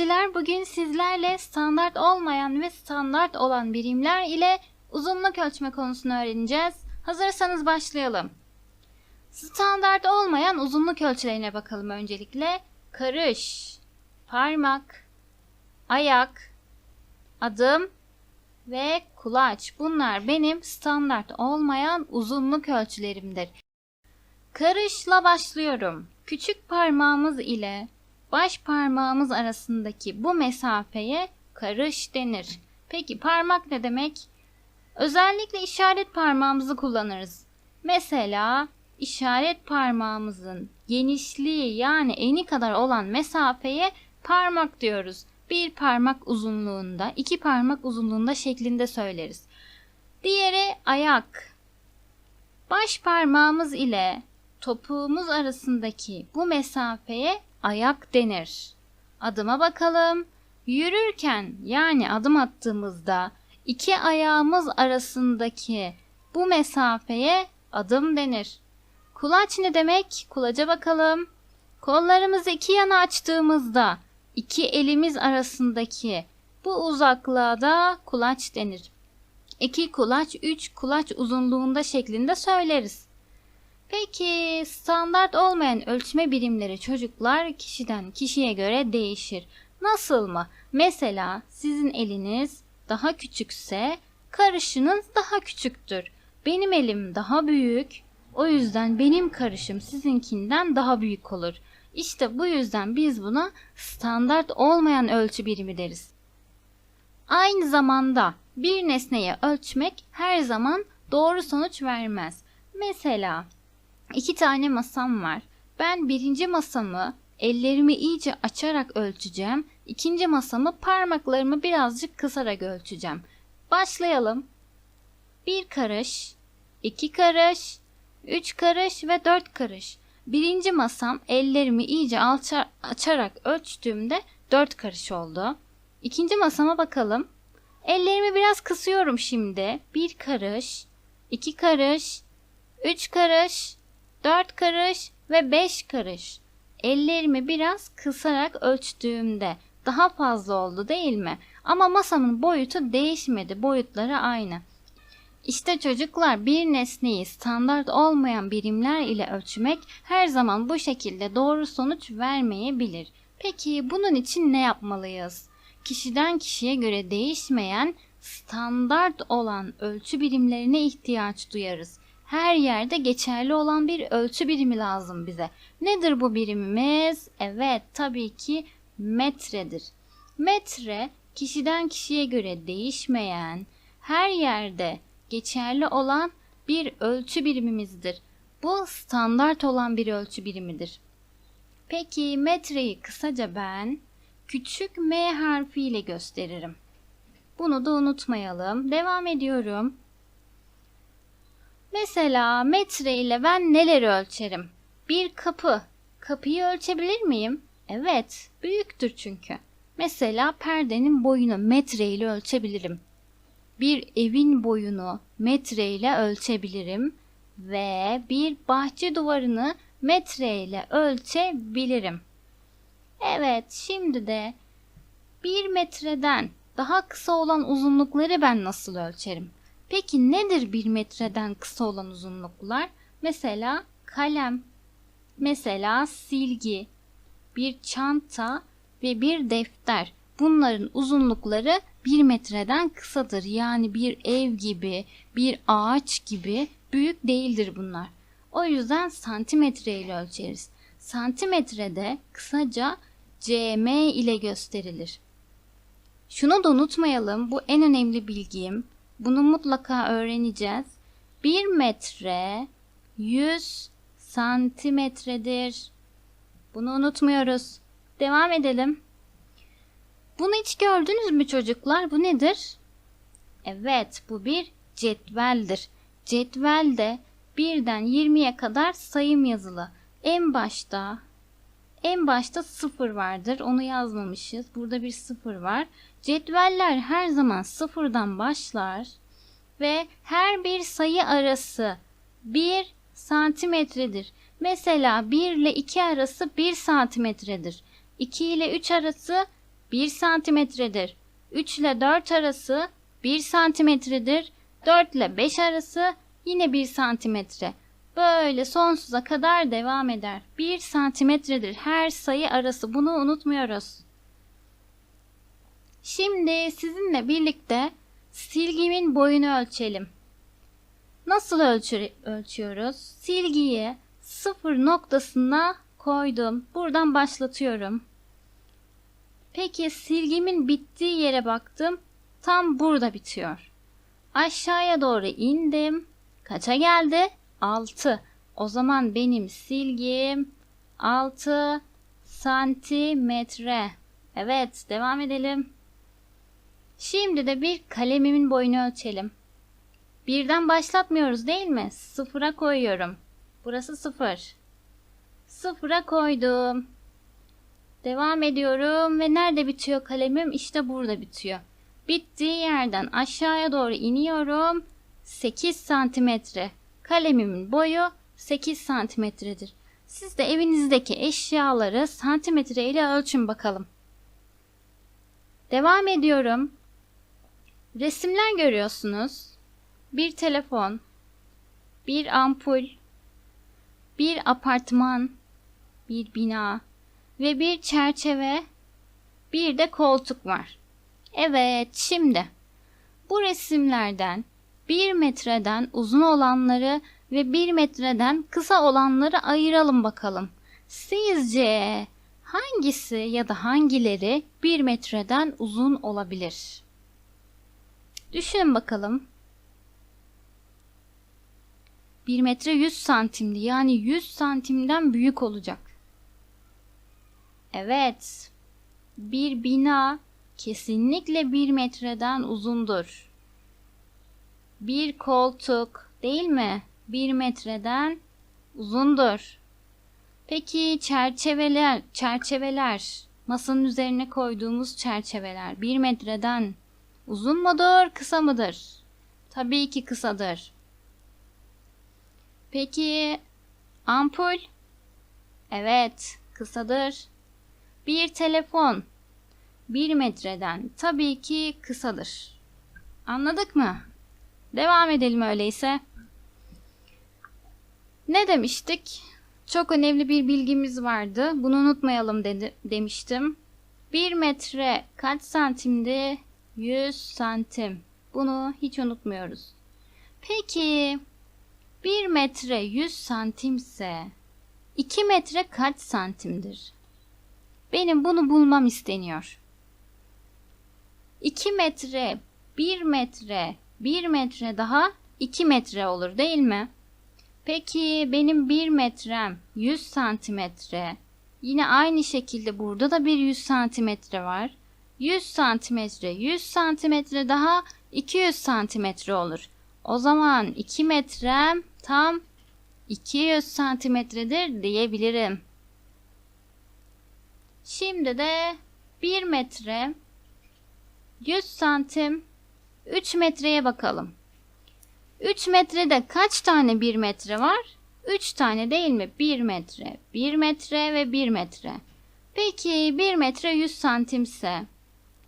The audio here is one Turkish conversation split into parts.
öğrenciler bugün sizlerle standart olmayan ve standart olan birimler ile uzunluk ölçme konusunu öğreneceğiz. Hazırsanız başlayalım. Standart olmayan uzunluk ölçülerine bakalım öncelikle. Karış, parmak, ayak, adım ve kulaç. Bunlar benim standart olmayan uzunluk ölçülerimdir. Karışla başlıyorum. Küçük parmağımız ile baş parmağımız arasındaki bu mesafeye karış denir. Peki parmak ne demek? Özellikle işaret parmağımızı kullanırız. Mesela işaret parmağımızın genişliği yani eni kadar olan mesafeye parmak diyoruz. Bir parmak uzunluğunda, iki parmak uzunluğunda şeklinde söyleriz. Diğeri ayak. Baş parmağımız ile topuğumuz arasındaki bu mesafeye ayak denir. Adıma bakalım. Yürürken yani adım attığımızda iki ayağımız arasındaki bu mesafeye adım denir. Kulaç ne demek? Kulaca bakalım. Kollarımızı iki yana açtığımızda iki elimiz arasındaki bu uzaklığa da kulaç denir. İki kulaç, üç kulaç uzunluğunda şeklinde söyleriz. Peki standart olmayan ölçme birimleri çocuklar kişiden kişiye göre değişir. Nasıl mı? Mesela sizin eliniz daha küçükse karışınız daha küçüktür. Benim elim daha büyük. O yüzden benim karışım sizinkinden daha büyük olur. İşte bu yüzden biz buna standart olmayan ölçü birimi deriz. Aynı zamanda bir nesneyi ölçmek her zaman doğru sonuç vermez. Mesela iki tane masam var. Ben birinci masamı ellerimi iyice açarak ölçeceğim. İkinci masamı parmaklarımı birazcık kısarak ölçeceğim. Başlayalım. Bir karış, iki karış, üç karış ve dört karış. Birinci masam ellerimi iyice alça, açarak ölçtüğümde dört karış oldu. İkinci masama bakalım. Ellerimi biraz kısıyorum şimdi. Bir karış, iki karış, üç karış, dört karış ve beş karış. Ellerimi biraz kısarak ölçtüğümde daha fazla oldu değil mi? Ama masamın boyutu değişmedi. Boyutları aynı. İşte çocuklar bir nesneyi standart olmayan birimler ile ölçmek her zaman bu şekilde doğru sonuç vermeyebilir. Peki bunun için ne yapmalıyız? Kişiden kişiye göre değişmeyen standart olan ölçü birimlerine ihtiyaç duyarız. Her yerde geçerli olan bir ölçü birimi lazım bize. Nedir bu birimimiz? Evet, tabii ki metredir. Metre kişiden kişiye göre değişmeyen, her yerde geçerli olan bir ölçü birimimizdir. Bu standart olan bir ölçü birimidir. Peki metreyi kısaca ben küçük m harfiyle gösteririm. Bunu da unutmayalım. Devam ediyorum. Mesela metre ile ben neleri ölçerim? Bir kapı. Kapıyı ölçebilir miyim? Evet, büyüktür çünkü. Mesela perdenin boyunu metre ile ölçebilirim. Bir evin boyunu metre ile ölçebilirim ve bir bahçe duvarını metre ile ölçebilirim. Evet, şimdi de bir metreden daha kısa olan uzunlukları ben nasıl ölçerim? Peki nedir bir metreden kısa olan uzunluklar? Mesela kalem, mesela silgi, bir çanta ve bir defter. Bunların uzunlukları bir metreden kısadır. Yani bir ev gibi, bir ağaç gibi büyük değildir bunlar. O yüzden santimetre ile ölçeriz. Santimetrede kısaca cm ile gösterilir. Şunu da unutmayalım. Bu en önemli bilgim. Bunu mutlaka öğreneceğiz. 1 metre 100 santimetredir. Bunu unutmuyoruz. Devam edelim. Bunu hiç gördünüz mü çocuklar? Bu nedir? Evet, bu bir cetveldir. Cetvelde birden 20'ye kadar sayım yazılı. En başta en başta sıfır vardır. Onu yazmamışız. Burada bir sıfır var. Cetveller her zaman sıfırdan başlar ve her bir sayı arası 1 santimetredir. Mesela 1 ile 2 arası 1 santimetredir. 2 ile 3 arası 1 santimetredir. 3 ile 4 arası 1 santimetredir. 4 ile 5 arası yine 1 santimetre. Böyle sonsuza kadar devam eder. 1 santimetredir her sayı arası. Bunu unutmuyoruz. Şimdi sizinle birlikte silgimin boyunu ölçelim. Nasıl ölçü ölçüyoruz? Silgiyi sıfır noktasına koydum. Buradan başlatıyorum. Peki silgimin bittiği yere baktım. Tam burada bitiyor. Aşağıya doğru indim. Kaça geldi? 6. O zaman benim silgim 6 santimetre. Evet, devam edelim. Şimdi de bir kalemimin boyunu ölçelim. Birden başlatmıyoruz değil mi? Sıfıra koyuyorum. Burası sıfır. Sıfıra koydum. Devam ediyorum ve nerede bitiyor kalemim? İşte burada bitiyor. Bittiği yerden aşağıya doğru iniyorum. 8 santimetre. Kalemimin boyu 8 santimetredir. Siz de evinizdeki eşyaları santimetre ile ölçün bakalım. Devam ediyorum. Resimler görüyorsunuz. Bir telefon, bir ampul, bir apartman, bir bina ve bir çerçeve, bir de koltuk var. Evet, şimdi bu resimlerden 1 metreden uzun olanları ve 1 metreden kısa olanları ayıralım bakalım. Sizce hangisi ya da hangileri 1 metreden uzun olabilir? Düşünün bakalım. 1 metre 100 santimdi. Yani 100 santimden büyük olacak. Evet. Bir bina kesinlikle 1 metreden uzundur. Bir koltuk değil mi? 1 metreden uzundur. Peki çerçeveler, çerçeveler, masanın üzerine koyduğumuz çerçeveler 1 metreden uzun mudur, kısa mıdır? Tabii ki kısadır. Peki ampul? Evet, kısadır. Bir telefon 1 metreden tabii ki kısadır. Anladık mı? Devam edelim öyleyse. Ne demiştik? Çok önemli bir bilgimiz vardı. Bunu unutmayalım dedi, demiştim. 1 metre kaç santimdi? 100 santim. Bunu hiç unutmuyoruz. Peki 1 metre 100 santimse 2 metre kaç santimdir? Benim bunu bulmam isteniyor. 2 metre, 1 metre, 1 metre daha 2 metre olur değil mi? Peki benim 1 metrem 100 santimetre. Yine aynı şekilde burada da bir 100 santimetre var. 100 santimetre, 100 santimetre daha 200 santimetre olur. O zaman 2 metrem tam 200 santimetredir diyebilirim. Şimdi de 1 metre 100 santim 3 metreye bakalım. 3 metrede kaç tane 1 metre var? 3 tane değil mi? 1 metre, 1 metre ve 1 metre. Peki 1 metre 100 santimse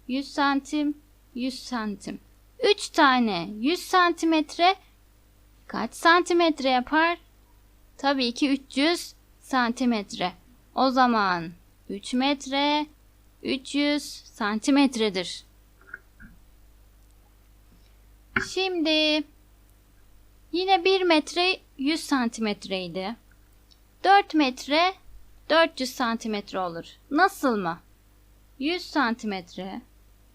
100 santim, 100 santim. 3 tane 100 santimetre kaç santimetre yapar? Tabii ki 300 santimetre. O zaman 3 metre 300 santimetredir. Şimdi yine 1 metre 100 santimetreydi. 4 metre 400 santimetre olur. Nasıl mı? 100 santimetre,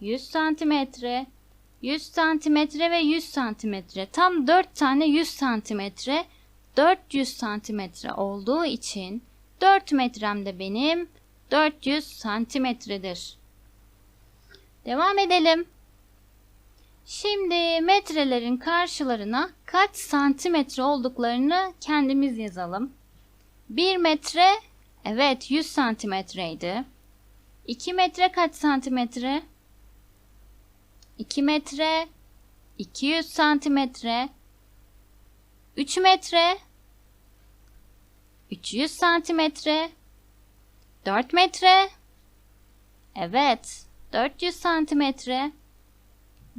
100 santimetre, 100 santimetre ve 100 santimetre. Tam 4 tane 100 santimetre 400 santimetre olduğu için 4 metrem de benim 400 santimetredir. Devam edelim. Şimdi metrelerin karşılarına kaç santimetre olduklarını kendimiz yazalım. 1 metre evet 100 santimetreydi. 2 metre kaç santimetre? 2 metre 200 santimetre 3 metre 300 santimetre 4 metre Evet 400 santimetre.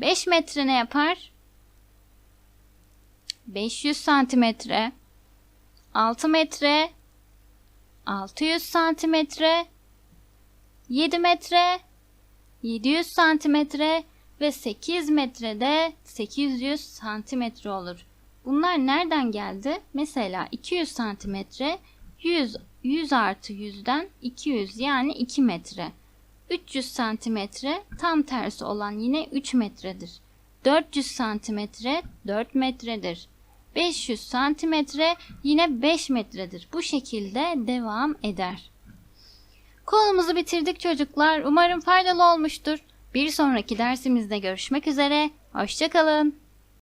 5 metre ne yapar? 500 santimetre. 6 metre. 600 santimetre. 7 metre. 700 santimetre ve 8 metrede 800 santimetre olur. Bunlar nereden geldi? Mesela 200 santimetre 100, 100 artı 100'den 200 yani 2 metre. 300 santimetre tam tersi olan yine 3 metredir. 400 santimetre 4 metredir. 500 santimetre yine 5 metredir. Bu şekilde devam eder. Konumuzu bitirdik çocuklar. Umarım faydalı olmuştur. Bir sonraki dersimizde görüşmek üzere. Hoşçakalın.